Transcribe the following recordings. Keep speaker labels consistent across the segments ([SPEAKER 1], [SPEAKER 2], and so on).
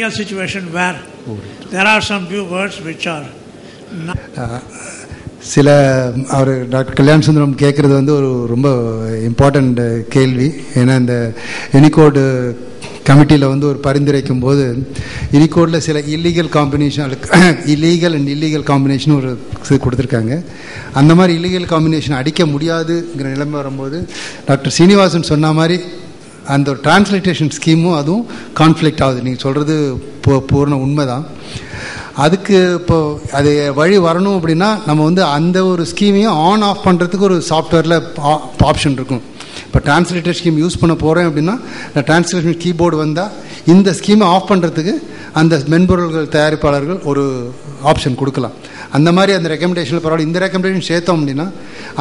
[SPEAKER 1] real situation where there are some few words which are
[SPEAKER 2] சில அவர் doctor Kalyana Sundaram கேட்குறது வந்து ஒரு ரொம்ப இம்பார்ட்டண்ட் கேள்வி. ஏன்னா இந்த யூனிகோடு கமிட்டியில் வந்து ஒரு பரிந்துரைக்கும் போது யூனிகோடில் சில illegal combination illegal and illegal combination ஒரு இது கொடுத்துருக்காங்க. அந்த மாதிரி இல்லீகல் காம்பினேஷன் அடிக்க முடியாதுங்கிற நிலைமை வரும்போது டாக்டர் சீனிவாசன் சொன்ன மாதிரி அந்த டிரான்ஸ்லேட்டேஷன் ஸ்கீமும் அதுவும் கான்ஃப்ளிக்ட் ஆகுது. நீங்கள் சொல்கிறது பூ பூர்ண உண்மை தான் அதுக்கு இப்போ அது வழி வரணும் அப்படின்னா நம்ம வந்து அந்த ஒரு ஸ்கீமையும் ஆன் ஆஃப் பண்ணுறதுக்கு ஒரு சாஃப்ட்வேரில் ஆப்ஷன் இருக்கும். இப்போ டிரான்ஸ்லேட்டர் ஸ்கீம் யூஸ் பண்ண போகிறேன் அப்படின்னா நான் டிரான்ஸ்லேஷன் கீபோர்டு வந்தால் இந்த ஸ்கீமை ஆஃப் பண்ணுறதுக்கு அந்த மென்பொருள்கள் தயாரிப்பாளர்கள் ஒரு ஆப்ஷன் கொடுக்கலாம். அந்த மாதிரி அந்த ரெக்கமெண்டேஷனில் பரவாயில்ல இந்த ரெக்கமெண்டேஷன் சேர்த்தோம் அப்படின்னா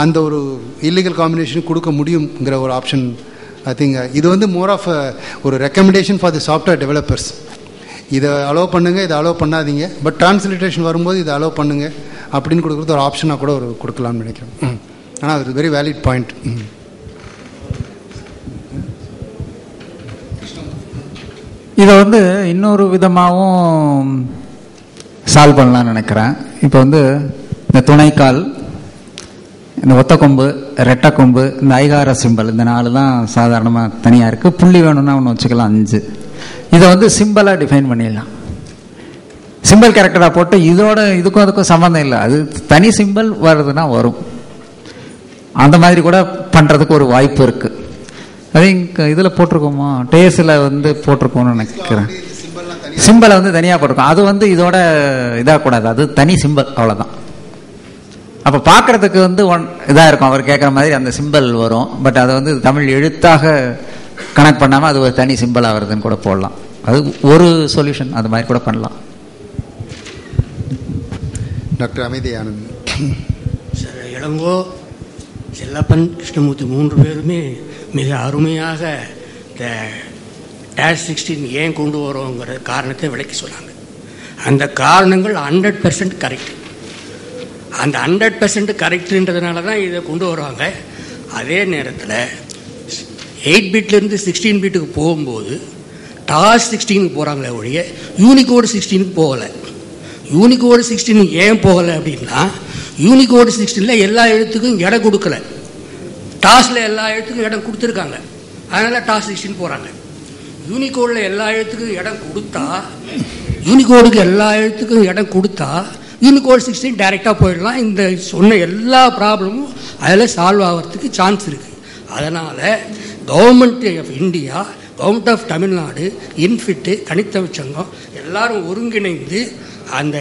[SPEAKER 2] அந்த ஒரு இல்லீகல் காம்பினேஷன் கொடுக்க முடியுங்கிற ஒரு ஆப்ஷன் ஐ திங்க் இது வந்து மோர் ஆஃப் ஒரு recommendation for the software developers இதை அலோவ் பண்ணுங்கள் இதை அலோவ் பண்ணாதீங்க. பட் டிரான்ஸ்லேட்டேஷன் வரும்போது இதை அலோவ் பண்ணுங்கள் அப்படின்னு கொடுக்குறது ஒரு ஆப்ஷனாக கூட ஒரு கொடுக்கலாம்னு நினைக்கிறேன். ஆனால் அது வெரி வேலிட் பாயிண்ட்
[SPEAKER 3] இதை வந்து இன்னொரு விதமாகவும் சால்வ் பண்ணலாம்னு நினைக்கிறேன். இப்போ வந்து இந்த துணைக்கால் இந்த ஒத்த கொம்பு ரெட்டை கொம்பு இந்த ஐகார சிம்பல் இந்த நாலு தான் சாதாரணமாக தனியாக இருக்குது புள்ளி வேணும்னா ஒன்று வச்சுக்கலாம் அஞ்சு. இதை வந்து சிம்பிளாக டிஃபைன் பண்ணிடலாம். சிம்பிள் கேரக்டராக போட்டு இதோட இதுக்கும் அதுக்கும் சம்மந்தம் இல்லை. அது தனி சிம்பிள் வருதுன்னா வரும். அந்த மாதிரி கூட பண்ணுறதுக்கு ஒரு வாய்ப்பு இருக்குது அதே இங்கே இதில் போட்டிருக்கோமா? டேஸில் வந்து போட்டிருக்கோம்னு நினைக்கிறேன். சிம்பிளை வந்து தனியாக போட்டிருக்கோம். அது வந்து இதோட இதாகக்கூடாது அது தனி சிம்பிள் அவ்வளோதான் அப்போ பார்க்கறதுக்கு வந்து ஒன் இதாக இருக்கும். அவர் கேட்குற மாதிரி அந்த சிம்பிள் வரும். பட் அதை வந்து தமிழ் எழுத்தாக கனெக்ட் பண்ணாமல் அது ஒரு தனி சிம்பிளாக வருதுன்னு கூட போடலாம். அது ஒரு சொல்யூஷன் அது மாதிரி கூட பண்ணலாம்.
[SPEAKER 2] டாக்டர் அமைதி ஆனந்த்.
[SPEAKER 4] சார் இளங்கோ செல்லப்பன் கிருஷ்ணமூர்த்தி மூன்று பேருமே மிக அருமையாக இந்த டேஷ் சிக்ஸ்டீன் ஏன் கொண்டு வரோங்கிற காரணத்தை விளக்கி சொன்னாங்க. அந்த காரணங்கள் ஹண்ட்ரட் பெர்சன்ட் கரெக்ட் அந்த ஹண்ட்ரட் பர்சன்ட் கரெக்டுன்றதுனால தான் இதை கொண்டு வருவாங்க அதே நேரத்தில் எயிட் பிட்லேருந்து சிக்ஸ்டீன் பிட்டுக்கு போகும்போது டாஸ் சிக்ஸ்டீனுக்கு போகிறாங்களே ஒழிய யூனிகோடு சிக்ஸ்டீனுக்கு போகலை. யூனிகோடு சிக்ஸ்டீன் ஏன் போகலை அப்படின்னா யூனிகோடு சிக்ஸ்டீனில் எல்லா எழுத்துக்கும் இடம் கொடுக்கல. டாஸில் எல்லா எழுத்துக்கும் இடம் கொடுத்துருக்காங்க. அதனால் டாஸ் சிக்ஸ்டீன் போகிறாங்க யூனிகோடில் எல்லா எழுத்துக்கும் இடம் கொடுத்தா யூனிகோடுக்கு எல்லா எழுத்துக்கும் இடம் கொடுத்தா யூனிகோட் சிக்ஸ்டீன் டைரெக்டாக போயிடலாம். இந்த சொன்ன எல்லா ப்ராப்ளமும் அதில் சால்வ் ஆகிறதுக்கு சான்ஸ் இருக்குது அதனால் government of India government of Tamilnadu INFITT Kanithamizh Sangam எல்லாரும் ஒருங்கிணைந்து அந்த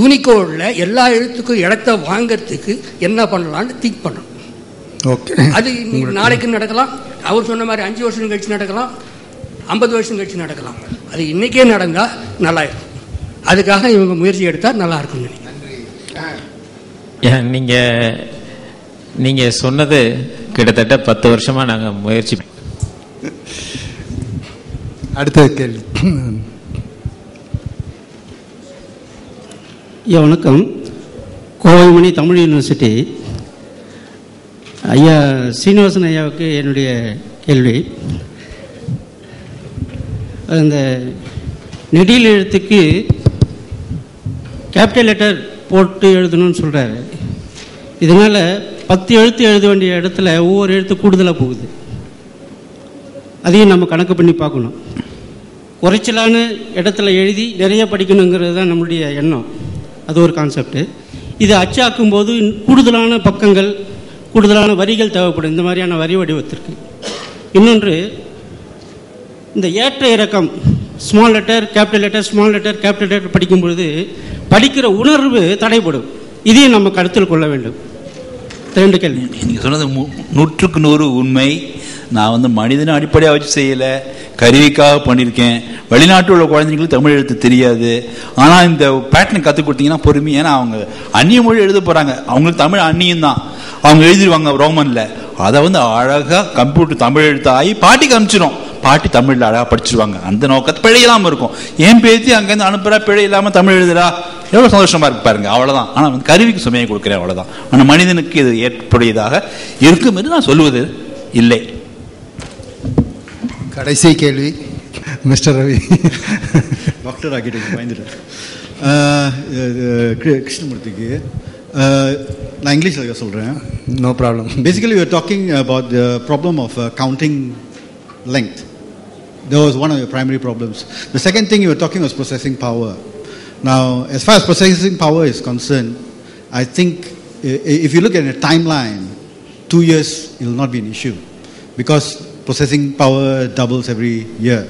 [SPEAKER 4] யூனிகோடில் எல்லா எழுத்துக்கும் இடத்த வாங்கிறதுக்கு என்ன பண்ணலான்னு திங்க் பண்ணணும்.
[SPEAKER 2] ஓகே
[SPEAKER 4] அது நாளைக்கு நடக்கலாம். அவர் சொன்ன மாதிரி அஞ்சு வருஷம் கழிச்சு நடக்கலாம். ஐம்பது வருஷம் கழிச்சு நடக்கலாம். அது இன்னைக்கே நடந்தால் நல்லா இருக்கும். அதுக்காக இவங்க முயற்சி எடுத்தால் நல்லா இருக்கும்
[SPEAKER 5] ஏன் நீங்க நீங்க சொன்னது கிட்டத்தட்ட பத்து வருஷமா நாங்க முயற்சி
[SPEAKER 2] அடுத்த கேள்வி.
[SPEAKER 6] ஐயா வணக்கம். கோவைமணி தமிழ் யூனிவர்சிட்டி. ஐயா சீனிவாசன் ஐயாவுக்கு என்னுடைய கேள்வி. அந்த நெடில் எழுத்துக்கு கேபிட்டல் லெட்டர் போட்டு எழுதணும்னு சொல்கிறாரு இதனால் பத்து எழுத்து எழுத வேண்டிய இடத்துல ஒவ்வொரு எழுத்து கூடுதலாக போகுது. அதையும் நம்ம கணக்கு பண்ணி பார்க்கணும். குறைச்சலான இடத்துல எழுதி நிறைய படிக்கணுங்கிறது தான் நம்மளுடைய எண்ணம். அது ஒரு கான்செப்டு இது அச்சாக்கும் போது கூடுதலான பக்கங்கள் கூடுதலான வரிகள் தேவைப்படும். இந்த மாதிரியான வரி வடிவத்திற்கு. இன்னொன்று இந்த ஏற்ற இறக்கம் small letter capital letter small letter capital letter படிக்கும்பொழுது படிக்கிற உணர்வு தடைபடும். இதையும் நம்ம கருத்தில் கொள்ள வேண்டும். ரெண்டு கேள்வி.
[SPEAKER 7] நீங்கள் சொன்னது மு- நூற்றுக்கு நூறு உண்மை. நான் வந்து மனிதனை அடிப்படையாக வச்சு செய்யலை. கருவிக்காக பண்ணியிருக்கேன். வெளிநாட்டில் உள்ள குழந்தைங்களுக்கு தமிழ் எழுத்து தெரியாது. ஆனால் இந்த பேட்டர்ன் கற்றுக் கொடுத்தீங்கன்னா பொறுமை. ஏன்னா அவங்க அந்நிய மொழி எழுத போகிறாங்க அவங்களுக்கு தமிழ் அந்நியம் தான். அவங்க எழுதிடுவாங்க ரோமனில். அதை வந்து அழகாக கம்ப்யூட்டர் தமிழ் எழுத்தாகி பாட்டிக்கு அனுப்பிச்சிடும் பாட்டி தமிழில் அழகாக படிச்சிருவாங்க. அந்த நோக்கத்தை பிழை இல்லாமல் இருக்கும். ஏன் பேத்தி அங்கேருந்து அனுப்புகிறா பிழை இல்லாமல் தமிழ் எழுதுறா. எவ்வளோ சந்தோஷமா இருக்கு பாருங்க அவ்வளோதான் ஆனால் வந்து கருவிக்கு சுமையை கொடுக்குறேன் அவ்வளோதான் ஆனால் மனிதனுக்கு இது ஏற்புடையதாக இருக்கும் என்று நான் சொல்லுவது இல்லை.
[SPEAKER 2] கடைசி கேள்வி மிஸ்டர் ரவி.
[SPEAKER 8] டாக்டர் ஆகிட்டு கிரு- கிருஷ்ணமூர்த்திக்கு. நான் இங்கிலீஷில் சொல்கிறேன்
[SPEAKER 2] no problem
[SPEAKER 8] Basically, we were talking about the problem of uh, counting length. That was one of your primary problems. The second thing you were talking was processing power. Now, as far as processing power is concerned, I think if you look at a timeline, two years will not be an issue because processing power doubles every year.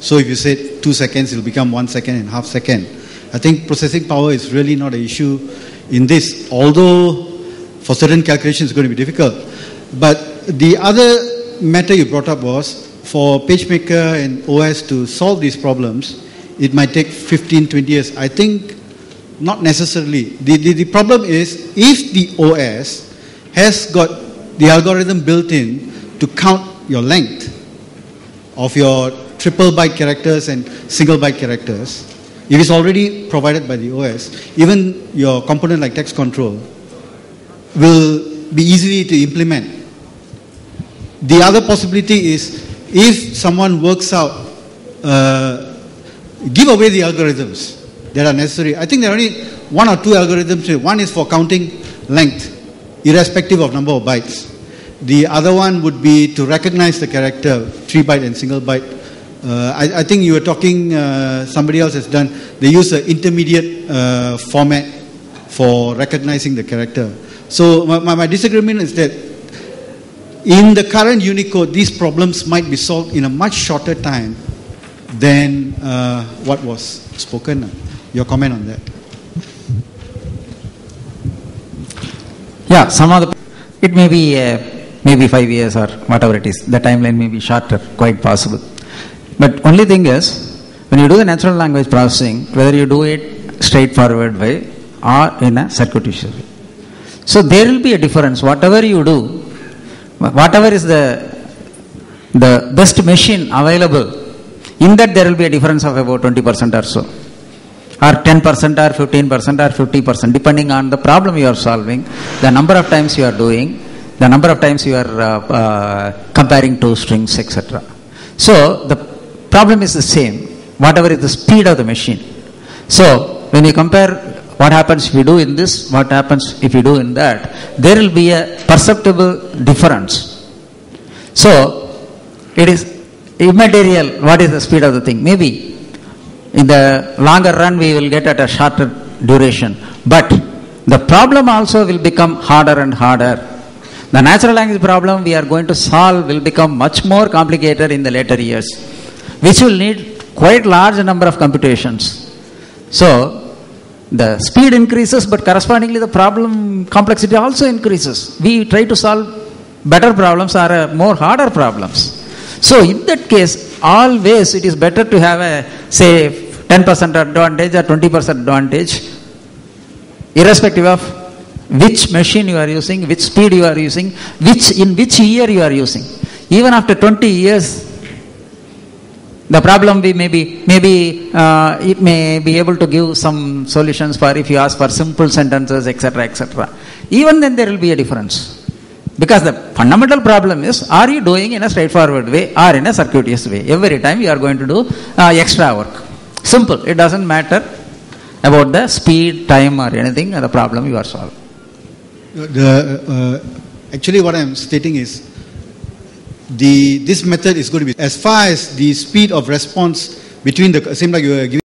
[SPEAKER 8] So if you say two seconds, it will become one second and half second. I think processing power is really not an issue in this, although for certain calculations it's going to be difficult. But the other matter you brought up was for PageMaker and OS to solve these problems, it might take 15, 20 years. I think not necessarily. The, the, the problem is if the OS has got the algorithm built in to count your length of your triple byte characters and single byte characters, if it's already provided by the OS, even your component like text control will be easy to implement. The other possibility is if someone works out, uh, give away the algorithms that are necessary. I think there are only one or two algorithms. One is for counting length, irrespective of number of bytes. The other one would be to recognize the character, three byte and single byte. Uh, I, I think you were talking, uh, somebody else has done, they use an intermediate uh, format for recognizing the character. So my, my, my disagreement is that in the current Unicode, these problems might be solved in a much shorter time than uh, what was spoken. Your comment on that?
[SPEAKER 3] Yeah, some of the, it may be uh, maybe five years or whatever it is. The timeline may be shorter, quite possible. But only thing is, when you do the natural language processing, whether you do it straightforward way or in a circuitous way. So there will be a difference. Whatever you do, whatever is the the best machine available, in that there will be a difference of about 20% or so. Or 10% or 15% or 50% depending on the problem you are solving the number of times you are doing the number of times you are uh, uh, comparing two strings etc so the problem is the same whatever is the speed of the machine. So when you compare what happens if you do in this what happens if you do in that there will be a perceptible difference. So it is immaterial what is the speed of the thing? Maybe in the longer run we will get at a shorter duration. But the problem also will become harder and harder. The natural language problem we are going to solve will become much more complicated in the later years which will need quite large number of computations. So the speed increases but correspondingly the problem complexity also increases. We try to solve better problems uh, more harder problems so in that case always it is better to have a say 10% advantage or 20% advantage irrespective of which machine you are using which speed you are using which in which year you are using. Even after 20 years the problem we may be maybe uh, it may be able to give some solutions for if you ask for simple sentences etc etc even then there will be a difference because the fundamental problem is are you doing in a straightforward way or in a circuitous way? Every time you are going to do uh, extra work. Simple. It doesn't matter about the speed time or anything the problem you are solving.
[SPEAKER 8] The, uh, actually, what I'm stating is the this method is going to be as far as the speed of response between the same like you were giving.